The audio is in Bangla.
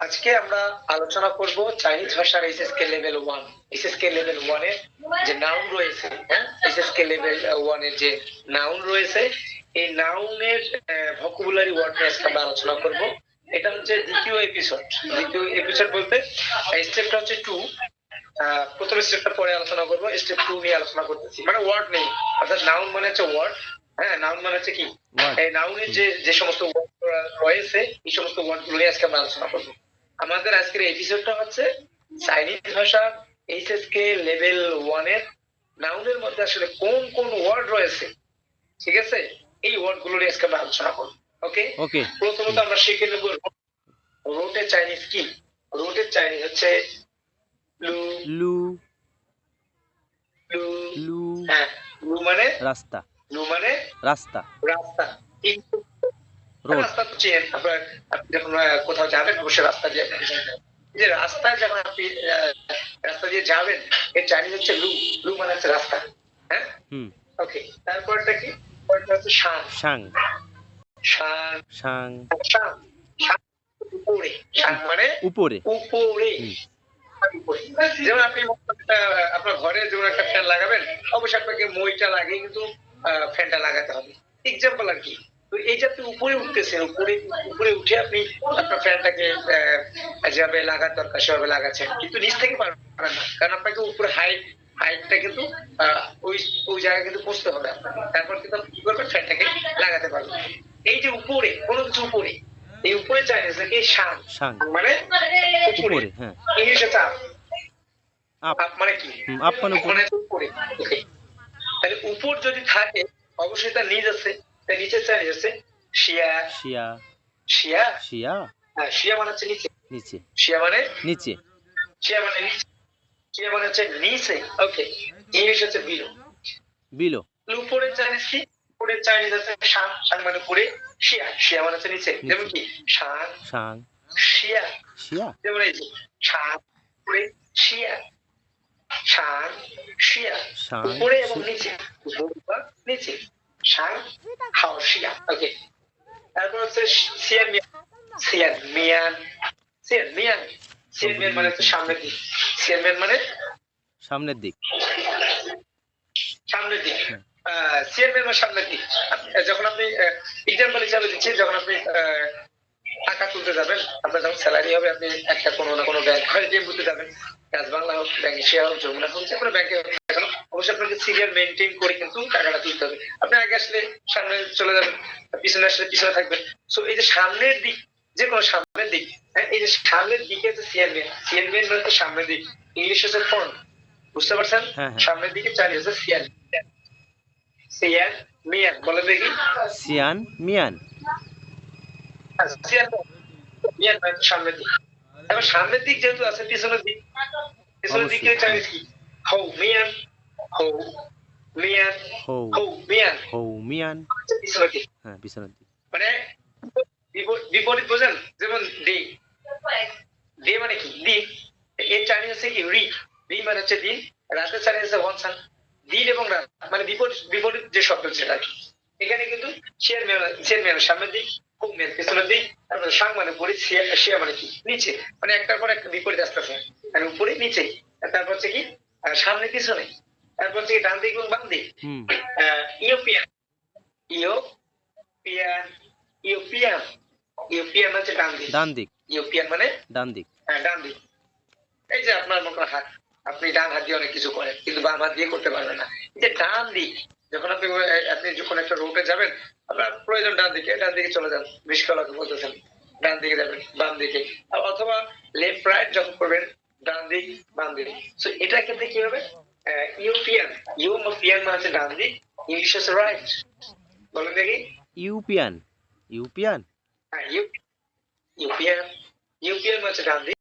আজকে আমরা আলোচনা করব চাইনিজ ভাষার SSK level one SSK level ওয়ানের যে নাউন রয়েছে হ্যাঁ? এসএসকে লেভেল ওয়ানের যে নাউন রয়েছে এই নাউনের ভকুবুলারি ওয়ার্ড নিয়ে আজকে আমরা আলোচনা করব। এটা হচ্ছে দ্বিতীয় এপিসোড দ্বিতীয় এপিসোড বলতে স্টেপটা হচ্ছে টু প্রথম স্টেপটা পরে আলোচনা করব স্টেপ টু নিয়ে আলোচনা করতেছি। মানে ওয়ার্ড নেই। অর্থাৎ নাউন মানে হচ্ছে ওয়ার্ড হ্যাঁ? নাউন মানে হচ্ছে কি? এই নাউনের যে যে সমস্ত ওয়ার্ড রয়েছে এই সমস্ত ওয়ার্ডগুলো নিয়ে আজকে আমরা আলোচনা করব। আমাদের আজকের এপিসোডটা হচ্ছে চাইনিজ ভাষা এইচএসকে লেভেল ওয়ানের নাউনের মধ্যে আসলে কোন কোন ওয়ার্ড রয়েছে। ঠিক আছে? এই ওয়ার্ডগুলো নিয়ে আজকে আমরা আলোচনা করব। ওকে ওকে প্রথমত আমরা শিখে নেব রোটের চাইনিজ কি? রোটের চাইনিজ হচ্ছে লু লু লু লু হ্যাঁ লু মানে? রাস্তা। লু মানে? রাস্তা। রাস্তা। কিন্তু রাস্তা তো চেন আপনার আপনি যখন কোথাও যাবেন অবশ্যই রাস্তা দিয়ে যে রাস্তায় যখন আপনি রাস্তা দিয়ে যাবেন এর চাইনিজ হচ্ছে লু লু মানে হচ্ছে রাস্তা হ্যাঁ? ওকে তারপরটা কি? পরটা হচ্ছে শান সাং শান সাং শান শান উপরে। শান মানে উপরে। উপরে। যেমন আপনি আপনার ঘরে যেমন একটা ফ্যান লাগাবেন অবশ্যই আপনাকে মইটা লাগিয়ে কিন্তু আহ, ফ্যানটা লাগাতে হবে। এক্সাম্পল আর কি। তো এই যে আপনি উপরে উঠতেছেন উপরে উপরে উঠে আপনি আপনার ফ্যানটাকে যেভাবে লাগার দরকার সেভাবে লাগাচ্ছেন। কিন্তু নিচ থেকে পারবেন না কারণ আপনাকে উপরে হাইট হাইটটা কিন্তু ওই ওই জায়গায় কিন্তু পৌঁছতে হবে আপনাকে। তারপর কিন্তু আপনি কি করবেন? ফ্যানটাকে লাগাতে পারবেন। এই যে উপরে কোনো কিছু উপরে এই উপরে চাইনিজ নাকি শান। মানে উপরে উপরে। হ্যাঁ। ইংলিশে চাপ। আপ। মানে কি? আপ মানে উপরে। মানে. তাহলে উপর যদি থাকে অবশ্যই তার নিচ আছে। নিচের চাইনিজ আছে শিয়া। শিয়া। শিয়া? শিয়া? হ্যাঁ শিয়া মানে হচ্ছে নিচে। নিচে। শিয়া মানে? নিচে। শিয়া মানে নিচে। শিয়া মানে হচ্ছে নিচে। ওকে। ইংলিশ হচ্ছে বিলো বিলো উপরের চাইনিজ কি উপরের চাইনিজ আছে শান। শান মানে উপরে। শিয়া। শিয়া মানে হচ্ছে নিচে। যেমন কি? শান। সাং শিয়া। শিয়া? যেমন এই যে শান উপরে শিয়া। শান শিয়া। উপরে এবং নিচে। নিচে। শান হাও শিয়া ওকে তারপর হচ্ছে সিয়ান মিয়ান সিয়ান মিয়ান সিয়ান মিয়ান সিয়ান মিয়ান মানে হচ্ছে সামনের দিক। সিয়ান মিয়ান মানে? সামনের দিক। সামনের দিক। সিয়ান মিয়ান মানে সামনের দিক। যখন আপনি এক্সাম্পল হিসাবে দিচ্ছি যখন আপনি টাকা তুলতে যাবেন আপনার যখন স্যালারি হবে আপনি একটা কোনো না কোনো ব্যাংক হয় এটিএম বুথে যাবেন কাজ বাংলা হোক ব্যাংক এশিয়া হোক যমুনা হোক যে কোনো ব্যাংকে অবশ্যই আপনাকে সিরিয়াল মেনটেন করে কিন্তু টাকাটা তুলতে হবে। আপনি আগে আসলে সামনে চলে যাবেন পিছনে আসলে পিছনে থাকবেন। সো এই যে সামনের দিক যে কোনো সামনের দিক হ্যাঁ, এই যে সামনের দিকে হচ্ছে সিএন মেন মানে সামনের দিক। ইংলিশ হচ্ছে ফ্রন্ট বুঝতে পারছেন? হ্যাঁ, হ্যাঁ। সামনের দিকে চালিয়ে হচ্ছে সিএন সিএন মিয়ান বলে দেখি। সিয়ান মিয়ান সিয়ান মিয়ান মানে সামনের দিক। এবার সামনের দিক যেহেতু আছে পিছনের দিক পিছনের দিকে। চালিয়ে কি? হৌ মিয়ান হৌ মিয়ান হৌ হৌ মিয়ান হৌ মিয়ান হচ্ছে পিছনের দিক হ্যাঁ দিক মানে বিপরীত বোঝেন? যেমন ডে ডে মানে কি? দিন এর চাইনিজ হচ্ছে কি? রি। রি মানে হচ্ছে দিন। রাতের চাইনিজ হচ্ছে ওয়ানসান দিন এবং রাত। মানে বিপরীত বিপরীত যে শব্দ সেটা এখানে কিন্তু শেয়ার মেয়ার শেয়ার মেয়ার সামনের দিক খুব মেয়ার পিছনের দিক তারপরে সাং মানে উপরে শেয়ার শেয়ার মানে কি? নিচে। মানে একটার পর একটা বিপরীত আসতেছে। মানে উপরে নিচে। তারপর হচ্ছে কি? সামনে পিছনে। এবং বাম দিক হুম ইউপিয়ান ইউপিয়ান ইউপিয়ান ইউপিয়ান হচ্ছে ডান দিক ইউপিয়ান মানে ডান দিক হ্যাঁ, ডান দিক এই যে আপনার মতো হাত আপনি ডান হাত দিয়ে অনেক কিছু করেন কিন্তু বাম হাত দিয়ে করতে পারবেন না এই যে ডান দিক যখন আপনি আপনি যখন একটা রোডে যাবেন আপনার প্রয়োজন ডান দিকে ডান দিকে চলে যান বিষ্কলাকে বলতেছেন ডান দিকে যাবেন বাম দিকে অথবা লেফট রাইট যখন করবেন ডান দিক বাম দিক সো এটা ক্ষেত্রে কি হবে ইউপিয়ান ইউ পিয়ান মানে হচ্ছে ডান দিক ইংলিশ হচ্ছে রাইট বলেন দেখি ইউপিয়ান ইউপিয়ান হ্যাঁ ইউ ইউপিয়ান ইউপিয়ান মানে হচ্ছে ডান দিক